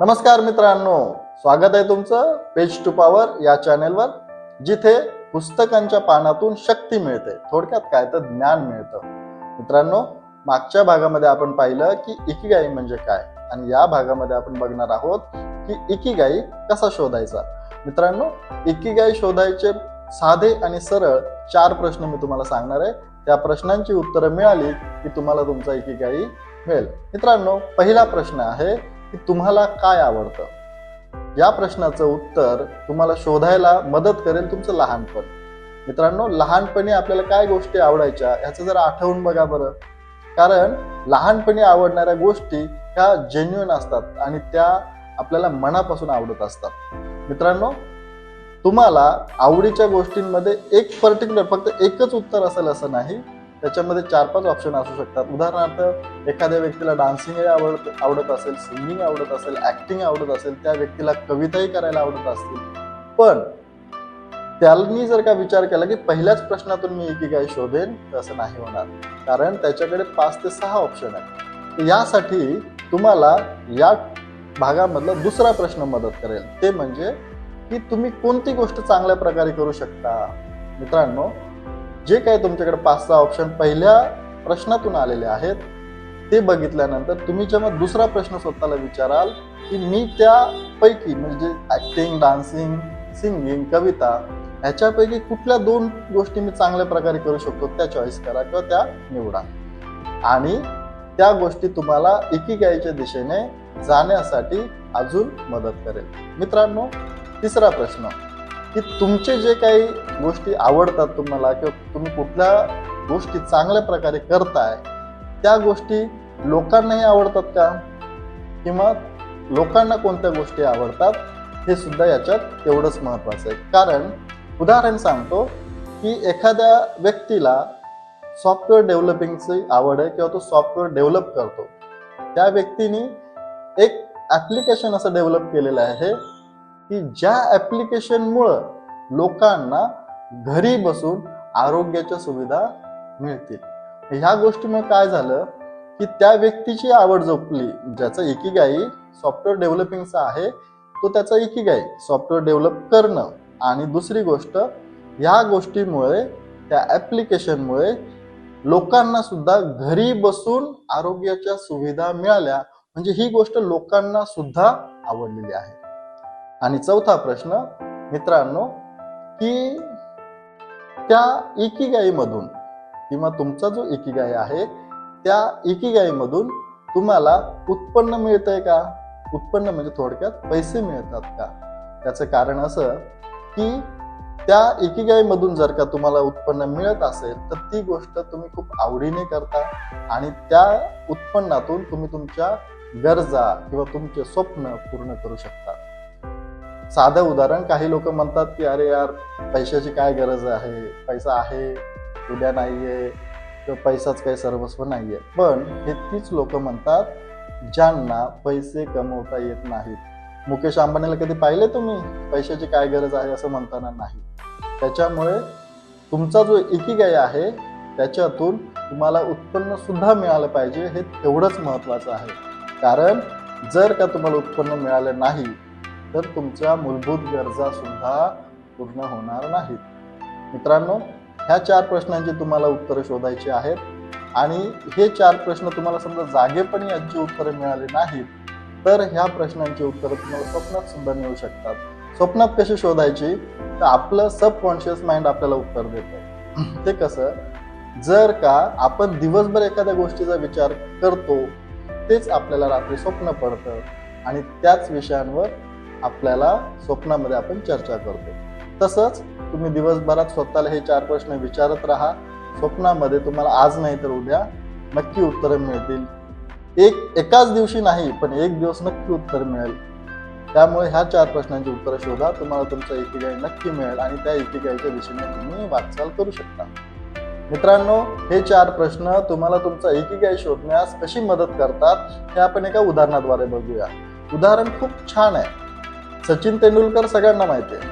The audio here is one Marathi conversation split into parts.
नमस्कार मित्रांनो स्वागत आहे तुमचं पेज टू पॉवर या चॅनेलवर जिथे पुस्तकांच्या पानातून शक्ती मिळते. थोडक्यात काय तर ज्ञान मिळतं. मित्रांनो मागच्या भागामध्ये आपण पाहिलं की इकिगाई म्हणजे काय? आणि या भागामध्ये आपण बघणार आहोत की इकिगाई कसा शोधायचा? मित्रांनो इकिगाई शोधायचे साधे आणि सरळ चार प्रश्न मी तुम्हाला सांगणार आहे. त्या प्रश्नांची उत्तरं मिळाली की तुम्हाला तुमचा इकिगाई मिळेल. मित्रांनो पहिला प्रश्न आहे की तुम्हाला काय आवडतं? या प्रश्नाचं उत्तर तुम्हाला शोधायला मदत करेल तुमचं लहानपण. मित्रांनो लहानपणी आपल्याला काय गोष्टी आवडायच्या ह्याचं जरा आठवून बघा बरं. कारण लहानपणी आवडणाऱ्या गोष्टी ह्या जेन्युन असतात आणि त्या आपल्याला मनापासून आवडत असतात. मित्रांनो तुम्हाला आवडीच्या गोष्टींमध्ये एक पर्टिक्युलर फक्त एकच उत्तर असेल असं नाही. त्याच्यामध्ये चार पाच ऑप्शन असू शकतात. उदाहरणार्थ एखाद्या व्यक्तीला डान्सिंग आवडत आवडत असेल सिंगिंग आवडत असेल ऍक्टिंग आवडत असेल त्या व्यक्तीला कविताही करायला आवडत असतील. पण त्यांनी जर का विचार केला की पहिल्याच प्रश्नातून मी एकीकाय शोधेन तर असं नाही होणार. कारण त्याच्याकडे पाच ते सहा ऑप्शन आहेत. तर यासाठी तुम्हाला या भागामधला दुसरा प्रश्न मदत करेल. ते म्हणजे की तुम्ही कोणती गोष्ट चांगल्या प्रकारे करू शकता? मित्रांनो जे काय तुमच्याकडे पाच सहा ऑप्शन पहिल्या प्रश्नातून आलेले आहेत ते बघितल्यानंतर तुम्ही जेव्हा दुसरा प्रश्न स्वतःला विचाराल की मी त्यापैकी म्हणजे ऍक्टिंग डान्सिंग सिंगिंग कविता ह्याच्यापैकी कुठल्या दोन गोष्टी मी चांगल्या प्रकारे करू शकतो त्या चॉईस करा किंवा त्या निवडा. आणि त्या गोष्टी तुम्हाला एकीगाईच्या दिशेने जाण्यासाठी अजून मदत करेल. मित्रांनो तिसरा प्रश्न. की तुमचे जे काही गोष्टी आवडतात तुम्हाला किंवा तुम्ही कुठल्या गोष्टी चांगल्या प्रकारे करताय त्या गोष्टी लोकांनाही आवडतात का? किंवा लोकांना कोणत्या गोष्टी आवडतात हे सुद्धा याच्यात तेवढंच महत्वाचं आहे. कारण उदाहरण सांगतो की एखाद्या व्यक्तीला सॉफ्टवेअर डेव्हलपिंगची आवड आहे किंवा तो सॉफ्टवेअर डेव्हलप करतो. त्या व्यक्तीने एक ऍप्लिकेशन असं डेव्हलप केलेलं आहे की ज्या ॲप्लिकेशनमुळं लोकांना घरी बसून आरोग्याच्या सुविधा मिळतील. ह्या गोष्टीमुळे काय झालं की त्या व्यक्तीची आवड जपली ज्याचं एकीगाई सॉफ्टवेअर डेव्हलपिंगचा आहे तो त्याचा एकीगाई सॉफ्टवेअर डेव्हलप करणं. आणि दुसरी गोष्ट ह्या गोष्टीमुळे त्या ॲप्लिकेशनमुळे लोकांना सुद्धा घरी बसून आरोग्याच्या सुविधा मिळाल्या. म्हणजे ही गोष्ट लोकांना सुद्धा आवडलेली आहे. आणि चौथा प्रश्न मित्रांनो की त्या एकीगाईमधून किंवा तुमचा जो एकीगाई आहे त्या एकीगाईमधून तुम्हाला उत्पन्न मिळतंय का? उत्पन्न म्हणजे थोडक्यात पैसे मिळतात का? त्याचं कारण असं की त्या एकीगाईमधून जर का तुम्हाला उत्पन्न मिळत असेल तर ती गोष्ट तुम्ही खूप आवडीने करता आणि त्या उत्पन्नातून तुम्ही तुमच्या गरजा किंवा तुमचे स्वप्न पूर्ण करू शकता. साधं उदाहरण काही लोक म्हणतात की अरे यार पैशाची काय गरज आहे? पैसा आहे उद्या नाहीये किंवा पैसाच काही सर्वस्व नाहीये. पण हे तीच लोक म्हणतात ज्यांना पैसे कमवता येत नाहीत. मुकेश अंबानीला कधी पाहिले तुम्ही? पैशाची काय गरज आहे? असं म्हणताना नाही. त्याच्यामुळे तुमचा जो एकीगाय आहे त्याच्यातून तुम्हाला उत्पन्न सुद्धा मिळालं पाहिजे हे तेवढंच महत्वाचं आहे. कारण जर का तुम्हाला उत्पन्न मिळालं नाही तर तुमच्या मूलभूत गरजा सुद्धा पूर्ण होणार नाहीत. मित्रांनो ह्या चार प्रश्नांची तुम्हाला उत्तरं शोधायची आहेत आणि हे चार प्रश्न तुम्हाला समजा जागेपणी यांची उत्तरं मिळाली नाहीत तर ह्या प्रश्नांची उत्तरं तुम्हाला स्वप्नात सुद्धा मिळू शकतात. स्वप्नात कशी शोधायची? तर आपलं सबकॉन्शियस माइंड आपल्याला उत्तर देतं. ते कसं? जर का आपण दिवसभर एखाद्या गोष्टीचा विचार करतो तेच आपल्याला रात्री स्वप्न पडतं आणि त्याच विषयांवर आपल्याला स्वप्नामध्ये आपण चर्चा करतो. तसंच तुम्ही दिवसभरात स्वतःला हे चार प्रश्न विचारत राहा. स्वप्नामध्ये तुम्हाला आज नाही तर उद्या नक्की उत्तरं मिळतील. एक एकाच दिवशी नाही पण एक दिवस नक्की उत्तर मिळेल. त्यामुळे ह्या चार प्रश्नांची उत्तरं शोधा. तुम्हाला तुमचा एकीगाई नक्की मिळेल आणि त्या एकीगाईच्या दिशेने तुम्ही वाटचाल करू शकता. मित्रांनो हे चार प्रश्न तुम्हाला तुमचा एकीगाई शोधण्यास कशी मदत करतात हे आपण एका उदाहरणाद्वारे बघूया. उदाहरण खूप छान आहे. सचिन तेंडुलकर सगळ्यांना माहिती आहे.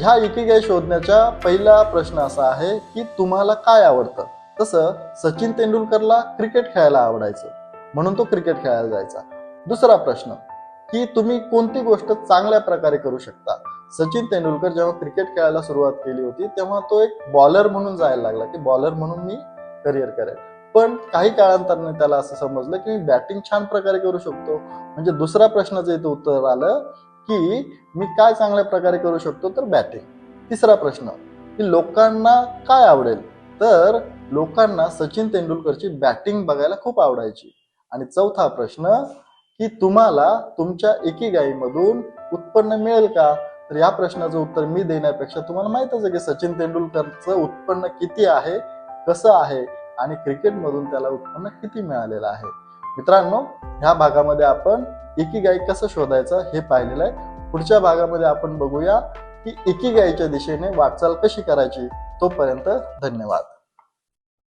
ह्या इकिगाई शोधण्याचा पहिला प्रश्न असा आहे की तुम्हाला काय आवडतं? तसं सचिन तेंडुलकरला क्रिकेट खेळायला आवडायचं. म्हणून तो क्रिकेट खेळायला जायचा. दुसरा प्रश्न की तुम्ही कोणती गोष्ट चांगल्या प्रकारे करू शकता? सचिन तेंडुलकर जेव्हा क्रिकेट खेळायला सुरुवात केली होती तेव्हा तो एक बॉलर म्हणून जायला लागला. की बॉलर म्हणून मी करिअर करेल. पण काही काळांतराने त्याला असं समजलं की मी बॅटिंग छान प्रकारे करू शकतो. म्हणजे दुसऱ्या प्रश्नाचं इथं उत्तर आलं की मी काय चांगल्या प्रकारे करू शकतो तर बॅटिंग तिसरा प्रश्न की लोकांना काय आवडेल? तर लोकांना सचिन तेंडुलकरची बॅटिंग बघायला खूप आवडायची. आणि चौथा प्रश्न की तुम्हाला तुमच्या एकीगाईमधून उत्पन्न मिळेल का? तर या प्रश्नाचं उत्तर मी देण्यापेक्षा तुम्हाला माहितच आहे की सचिन तेंडुलकरचं उत्पन्न किती आहे कसं आहे आणि क्रिकेटमधून त्याला उत्पन्न किती मिळालेलं आहे. मित्रांनो ह्या भागामध्ये आपण एकी गाई कसं शोधायचं हे पाहिलेलं आहे. पुढच्या भागामध्ये आपण बघूया की एकी गाईच्या दिशेने वाटचाल कशी करायची तोपर्यंत धन्यवाद.